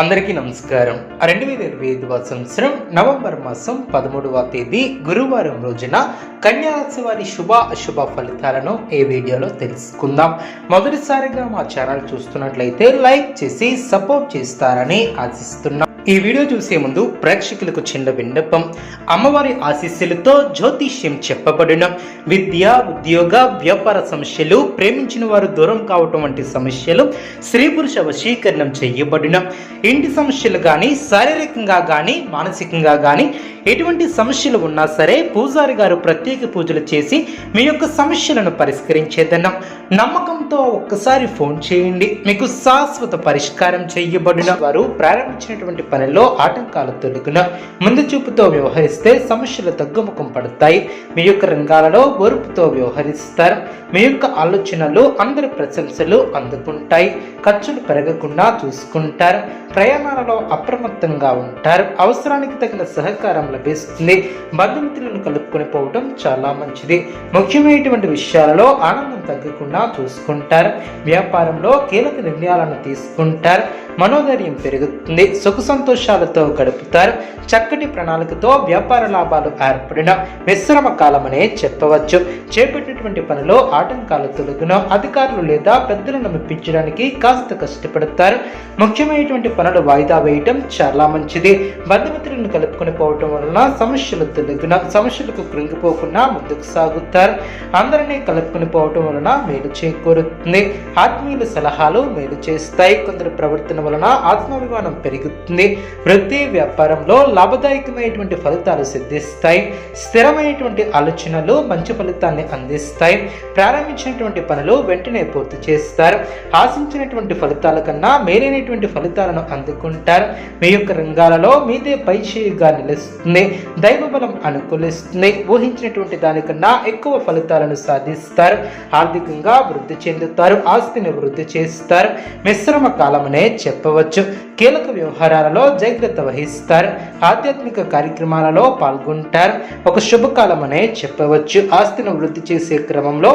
అందరికీ నమస్కారం. రెండు వేల ఇరవై ఐదవ సంవత్సరం నవంబర్ మాసం పదమూడవ తేదీ గురువారం రోజున కన్యారాశి వారి శుభ అశుభ ఫలితాలను ఈ వీడియోలో తెలుసుకుందాం. మొదటిసారిగా మా ఛానల్ చూస్తున్నట్లయితే లైక్ చేసి సపోర్ట్ చేస్తారని ఆశిస్తున్నాం. ఈ వీడియో చూసే ముందు ప్రేక్షకులకు చిన్న విన్నపం. అమ్మవారి ఆశీస్సులతో జ్యోతిష్యం చెప్పబడిన. విద్య ఉద్యోగ వ్యాపార సమస్యలు ప్రేమించిన వారు దూరం కావటం వంటి సమస్యలు స్త్రీ పురుష వశీకరణం చేయబడిన. ఇంటి సమస్యలు కానీ శారీరకంగా కానీ మానసికంగా కానీ ఎటువంటి సమస్యలు ఉన్నా సరే పూజారి గారు ప్రత్యేక పూజలు చేసి మీ యొక్క సమస్యలను పరిష్కరించేదన్నాం నమ్మకంతో ఒక్కసారి ఫోన్ చేయండి. మీకు శాశ్వత పరిష్కారం చేయబడిన వారు ప్రారంభించినటువంటి పనిలో ఆటంకాలు తొలగిన ముందు చూపుతో వ్యవహరిస్తే సమస్యలు తగ్గుముఖం పడతాయి. మీ యొక్క రంగాలలో ఓర్పుతో వ్యవహరిస్తారు. మీ యొక్క ఆలోచనలు అందరి ప్రశంసలు అందుకుంటాయి. ఖర్చులు పెరగకుండా చూసుకుంటారు. ప్రయాణాలలో అప్రమత్తంగా ఉంటారు. అవసరానికి తగిన సహకారం లభిస్తుంది. బంధుమిత్రులను కలుపుకొని పోవడం చాలా మంచిది. ముఖ్యమైనటువంటి విషయాలలో ఆనందం తగ్గకుండా చూసుకుంటారు. వ్యాపారంలో కీలక నిర్ణయాలను తీసుకుంటారు. మనోధైర్యం పెరుగుతుంది సుఖ సంతోషాలతో గడుపుతారు చక్కటి ప్రణాళికతో వ్యాపార లాభాలు ఏర్పడిన మిశ్రమ కాలమనే చెప్పవచ్చు. చేపట్టినటువంటి పనిలో ఆటంకాలు తొలగిన అధికారులు లేదా పెద్దలను మెప్పించడానికి కాస్త కష్టపడతారు. ముఖ్యమైనటువంటి పనులు వాయిదా వేయటం చాలా మంచిది. బంధుమిత్రులను కలుపుకొని పోవటం వలన సమస్యలు తొలగిన సమస్యలకు కృంగిపోకుండా ముందుకు సాగుతారు. అందరినీ కలుపుకొని పోవటం వలన మేలు చేకూరుతుంది. ఆత్మీయుల సలహాలు మేలు చేస్తాయి. కొందరు ప్రవర్తన వలన ఆత్మాభిమానం పెరుగుతుంది. వృత్తి వ్యాపారంలో లాభదాయకమైనటువంటి ఫలితాలు సిద్ధిస్తాయి. స్థిరమైనటువంటి ఆలోచనలు మంచి ఫలితాన్ని అందిస్తాయి. ప్రారంభించినటువంటి పనులు వెంటనే పూర్తి చేస్తారు. ఆశించినటువంటి ఫలితాల కన్నా మేలైనటువంటి ఫలితాలను అందుకుంటారు. మీ యొక్క రంగాలలో మీదే పైచేయిగా నిలుస్తుంది. దైవ బలం అనుకూలిస్తుంది. ఊహించినటువంటి దానికన్నా ఎక్కువ ఫలితాలను సాధిస్తారు. ఆర్థికంగా వృద్ధి చెందుతారు. ఆస్తిని వృద్ధి చేస్తారు. మిశ్రమ కాలమనే చెప్పవచ్చు కీలక వ్యవహారాలలో జాగ్రత్త వహిస్తారు ఆధ్యాత్మిక కార్యక్రమాలలో పాల్గొంటారు. ఒక శుభకాలమనే చెప్పవచ్చు. ఆస్తిని వృద్ధి చేసే క్రమంలో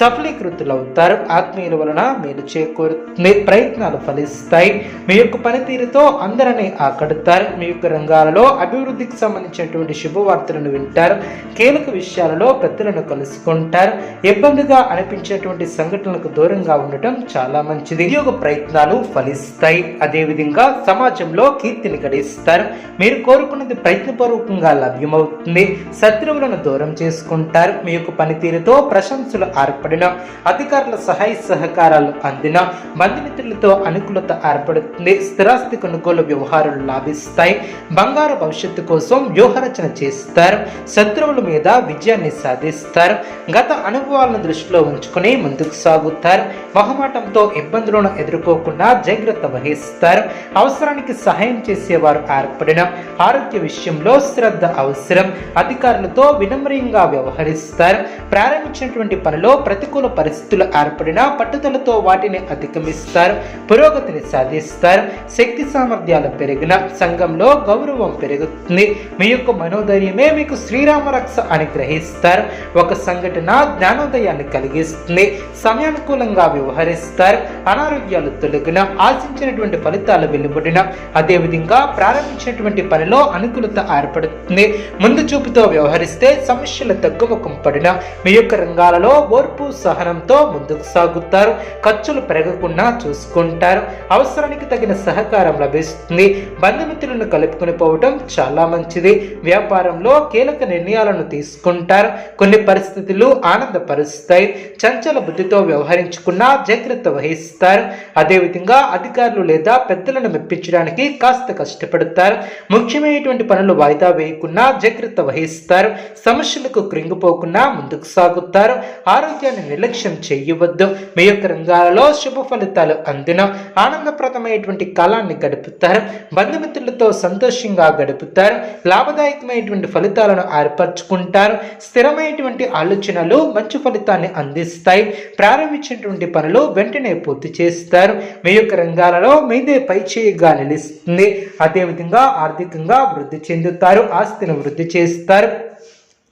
సఫలీకృతులవుతారు. ఆత్మీయుల వలన మేలు చేకూరుతుంది ప్రయత్నాలు ఫలిస్తాయి. మీ యొక్క పనితీరుతో అందరినీ ఆకడతారు మీ యొక్క రంగాలలో అభివృద్ధికి సంబంధించినటువంటి శుభవార్తలను వింటారు. కీలక విషయాలలో పెద్దలను కలుసుకుంటారు. ఇబ్బందిగా అనిపించేటువంటి సంఘటనలకు దూరంగా ఉండటం చాలా మంచిది. ఉద్యోగ ప్రయత్నాలు ఫలిస్తాయి. అదేవిధంగా సమాజంలో కీర్తిని గడిస్తారు. మీరు కోరుకున్నది ప్రయత్నపూర్వకంగా లభ్యమవుతుంది. శత్రువులను దూరం చేసుకుంటారు. మీ యొక్క పనితీరుతో ప్రశంసలు ఏర్పడిన అధికారుల సహాయ సహకారాలు అందిన బంధుమిత్రులతో అనుకూలత ఏర్పడుతుంది. స్థిరాస్తి కొనుగోలు వ్యవహారాలు లాభిస్తాయి. బంగారు భవిష్యత్తు కోసం వ్యూహరచన చేస్తారు. శత్రువుల మీద విజయాన్ని సాధిస్తారు. గత అనుభవాలను దృష్టిలో ఉంచుకుని ముందుకు సాగుతారు. మొహమాటంతో ఇబ్బందులను ఎదుర్కోకుండా జాగ్రత్త వహిస్తారు. అవసరానికి సహాయం చేసేవారు ఏర్పడిన ఆరోగ్య విషయంలో శ్రద్ధ అవసరం. అధికారులతో వినమ్రంగా వ్యవహరిస్తారు. ప్రారంభించినటువంటి పనిలో ప్రతికూల పరిస్థితులు ఏర్పడిన పట్టుదలతో వాటిని అధిగమిస్తారు. పురోగతిని సాధిస్తారు. శక్తి సామర్థ్యాలు పెరిగిన సంఘంలో గౌరవం పెరుగుతుంది. మీ యొక్క మనోధైర్యమే మీకు శ్రీరామ రక్ష అని గ్రహిస్తారు. ఒక సంఘటన జ్ఞానోదయాన్ని కలిగిస్తుంది. సమయానుకూలంగా వ్యవహరిస్తారు. అనారోగ్యాలు తొలగిన ఆశించినటువంటి ఫలితాలు వెలువడిన. అదేవిధంగా ప్రారంభించినటువంటి పనిలో అనుకూలత ఏర్పడుతుంది. ముందు చూపుతో వ్యవహరిస్తే సమస్యల తగ్గుముఖం పడిన. మీ యొక్క రంగాలలో ఓర్పు సహనంతో ముందుకు సాగుతారు. ఖర్చులు పెరగకుండా చూసుకుంటారు. అవసరానికి తగిన సహకారం లభిస్తుంది. బంధుమిత్రులను కలుపుకొని పోవటం చాలా మంచిది. వ్యాపారంలో కీలక నిర్ణయాలను తీసుకుంటారు. కొన్ని పరిస్థితులు ఆనందపరుస్తాయి. చంచల బుద్ధితో వ్యవహరించుకున్నా జాగ్రత్త వహిస్తారు. అదేవిధంగా అధికారులు లేదా పెద్దలను మెప్పించడానికి కాస్త కష్టపడతారు. ముఖ్యమైనటువంటి పనులు వాయిదా వేయకుండా జాగ్రత్త వహిస్తారు. సమస్యలకు కృంగిపోకుండా ముందుకు సాగుతారు. ఆరోగ్యాన్ని నిర్లక్ష్యం చేయవద్దు. మీ యొక్క రంగాలలో శుభ ఫలితాలు అందిన. ఆనందప్రదమైనటువంటి కాలాన్ని గడుపుతారు. బంధుమిత్రులతో సంతోషంగా గడుపుతారు. లాభదాయకమైనటువంటి ఫలితాలను ఏర్పరచుకుంటారు. స్థిరమైనటువంటి ఆలోచనలు మంచి ఫలితాన్ని అందిస్తాయి. ప్రారంభించినటువంటి పనులు వెంటనే పూర్తి చేస్తారు. మీ యొక్క రంగాలలో మీదే పై చేయిగా నిలుస్తుంది అదేవిధంగా ఆర్థికంగా వృద్ధి చెందుతారు ఆస్తిని వృద్ధి చేస్తారు.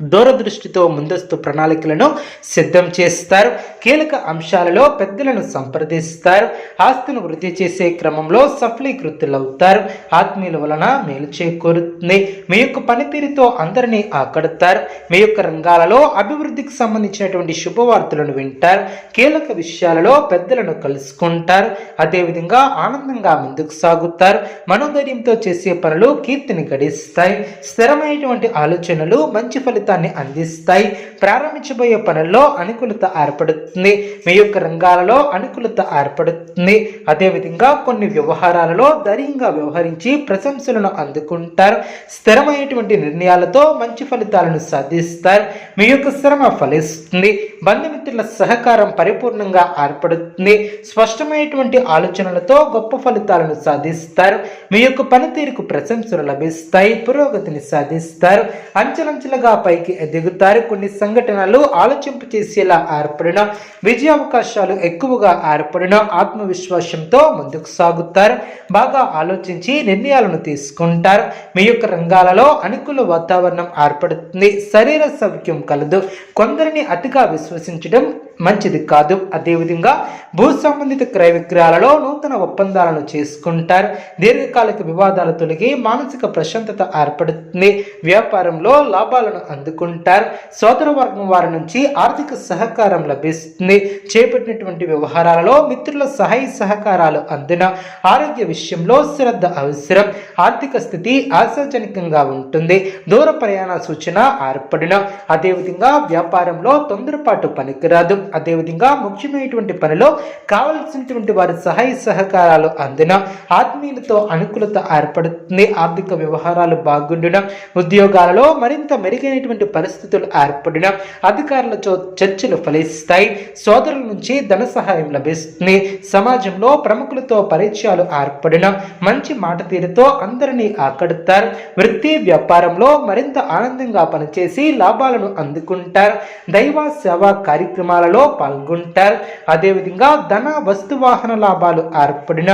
దూరదృష్టితో ముందస్తు ప్రణాళికలను సిద్ధం చేస్తారు. కీలక అంశాలలో పెద్దలను సంప్రదిస్తారు. ఆస్తిని వృద్ధి చేసే క్రమంలో సఫలీకృతులవుతారు. ఆత్మీయుల వలన మేలు చేకూరుతుంది. మీ యొక్క పనితీరుతో అందరినీ ఆకడతారు. మీ యొక్క రంగాలలో అభివృద్ధికి సంబంధించినటువంటి శుభవార్తలను వింటారు. కీలక విషయాలలో పెద్దలను కలుసుకుంటారు. అదేవిధంగా ఆనందంగా ముందుకు సాగుతారు. మనోధైర్యంతో చేసే పనులు కీర్తిని గడిస్తాయి. స్థిరమైనటువంటి ఆలోచనలు మంచి ఫలితాన్ని అందిస్తాయి. ప్రారంభించబోయే పనుల్లో అనుకూలత ఏర్పడుతుంది. మీ యొక్క రంగాలలో అనుకూలత ఏర్పడుతుంది. అదేవిధంగా కొన్ని వ్యవహారాలలో ధైర్యంగా వ్యవహరించి ప్రశంసలను అందుకుంటారు. స్థిరమైనటువంటి నిర్ణయాలతో మంచి ఫలితాలను సాధిస్తారు. మీ యొక్క శ్రమ ఫలిస్తుంది. బంధుమిత్రుల సహకారం పరిపూర్ణంగా ఏర్పడుతుంది. స్పష్టమైనటువంటి ఆలోచనలతో గొప్ప ఫలితాలను సాధిస్తారు. మీ యొక్క పనితీరుకు ప్రశంసలు లభిస్తాయి. పురోగతిని సాధిస్తారు. అంచెలంచెలుగా పైకి ఎదుగుతారు. కొన్ని సంఘటనలు ఆలోచింపు చేసేలా ఏర్పడిన విజయ అవకాశాలు ఎక్కువగా ఏర్పడిన ఆత్మవిశ్వాసంతో ముందుకు సాగుతారు. బాగా ఆలోచించి నిర్ణయాలను తీసుకుంటారు. మీ యొక్క రంగాలలో అనుకూల వాతావరణం ఏర్పడుతుంది. శరీర సౌఖ్యం కలదు. కొందరిని అతిగా విశ్వసించడం మంచిది కాదు. అదేవిధంగా భూ సంబంధిత క్రయ విక్రయాలలో నూతన ఒప్పందాలను చేసుకుంటారు. దీర్ఘకాలిక వివాదాలు తొలగి మానసిక ప్రశాంతత ఏర్పడుతుంది. వ్యాపారంలో లాభాలను అందుకుంటారు సోదర వర్గం వారి నుంచి ఆర్థిక సహకారం లభిస్తుంది. చేపట్టినటువంటి వ్యవహారాలలో మిత్రుల సహాయ సహకారాలు అందిన ఆరోగ్య విషయంలో శ్రద్ధ అవసరం. ఆర్థిక స్థితి ఆశాజనకంగా ఉంటుంది. దూర ప్రయాణ సూచన ఏర్పడిన అదేవిధంగా వ్యాపారంలో తొందరపాటు పనికిరాదు. అదేవిధంగా ముఖ్యమైనటువంటి పనిలో కావలసినటువంటి వారి సహాయ సహకారాలు అందిన ఆత్మీయులతో అనుకూలత ఏర్పడుతుంది. ఆర్థిక వ్యవహారాలు బాగుండిన ఉద్యోగాలలో మరింత మెరుగైనటువంటి పరిస్థితులు ఏర్పడిన అధికారులతో చర్చలు ఫలిస్తాయి. సోదరుల నుంచి ధన సహాయం లభిస్తుంది. సమాజంలో ప్రముఖులతో పరిచయాలు ఏర్పడిన మంచి మాట తీరుతో అందరినీ ఆకడతారు. వృత్తి వ్యాపారంలో మరింత ఆనందంగా పనిచేసి లాభాలను అందుకుంటారు. దైవ సేవా కార్యక్రమాలలో పాల్గొంటారు. అదేవిధంగా ధన వస్తు వాహన లాభాలు ఏర్పడిన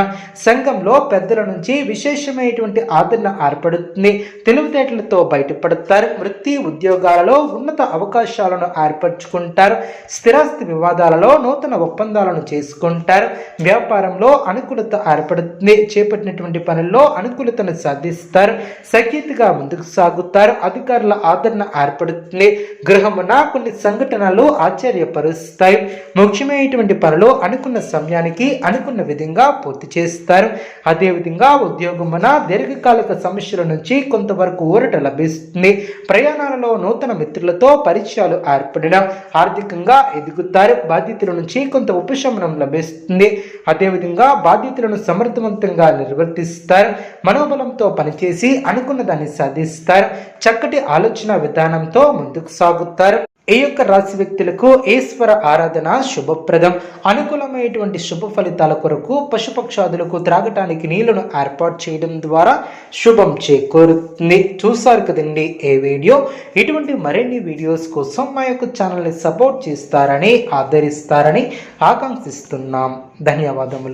సంఘంలో పెద్దల నుంచి విశేషమైనటువంటి ఆదరణ ఏర్పడుతుంది. తెలివితేటలతో బయటపడతారు. వృత్తి ఉద్యోగాలలో ఉన్నత అవకాశాలను ఏర్పరచుకుంటారు. స్థిరాస్తి వివాదాలలో నూతన ఒప్పందాలను చేసుకుంటారు. వ్యాపారంలో అనుకూలత ఏర్పడుతుంది. చేపట్టినటువంటి పనుల్లో అనుకూలత అనుకూలతను సాధిస్తారు సఖ్యతగా ముందుకు సాగుతారు అధికారుల ఆదరణ ఏర్పడుతుంది. గృహమున కొన్ని సంఘటనలు ఆశ్చర్యపరుస్తాయి. ముఖ్యమైనటువంటి పనులు అనుకున్న సమయానికి అనుకున్న విధంగా పూర్తి చేస్తారు. అదేవిధంగా ఉద్యోగమున దీర్ఘకాలిక సమస్యల నుంచి కొంతవరకు ఊరట లభిస్తుంది. ప్రయాణాలలో నూతన మిత్రులతో పరిచయాలు ఏర్పడిన ఆర్థికంగా ఎదుగుతారు. బాధ్యతల నుంచి కొంత ఉపశమనం లభిస్తుంది. అదేవిధంగా బాధ్యతలను సమర్థవంతంగా నిర్వర్తిస్తారు. మనోబలంతో పనిచేసి అనుకున్న దాన్ని సాధిస్తారు. చక్కటి ఆలోచన విధానంతో ముందుకు సాగుతారు. ఈ యొక్క రాశి వ్యక్తులకు ఈశ్వర ఆరాధన శుభప్రదం. అనుకూలమైనటువంటి శుభ ఫలితాల కొరకు పశుపక్షాదులకు త్రాగటానికి నీళ్ళను ఏర్పాటు చేయడం ద్వారా శుభం చేకూరుతుంది. చూసారు కదండి ఏ వీడియో? ఇటువంటి మరిన్ని వీడియోస్ కోసం మా యొక్క ఛానల్ని సపోర్ట్ చేస్తారని ఆదరిస్తారని ఆకాంక్షిస్తున్నాం. ధన్యవాదములు.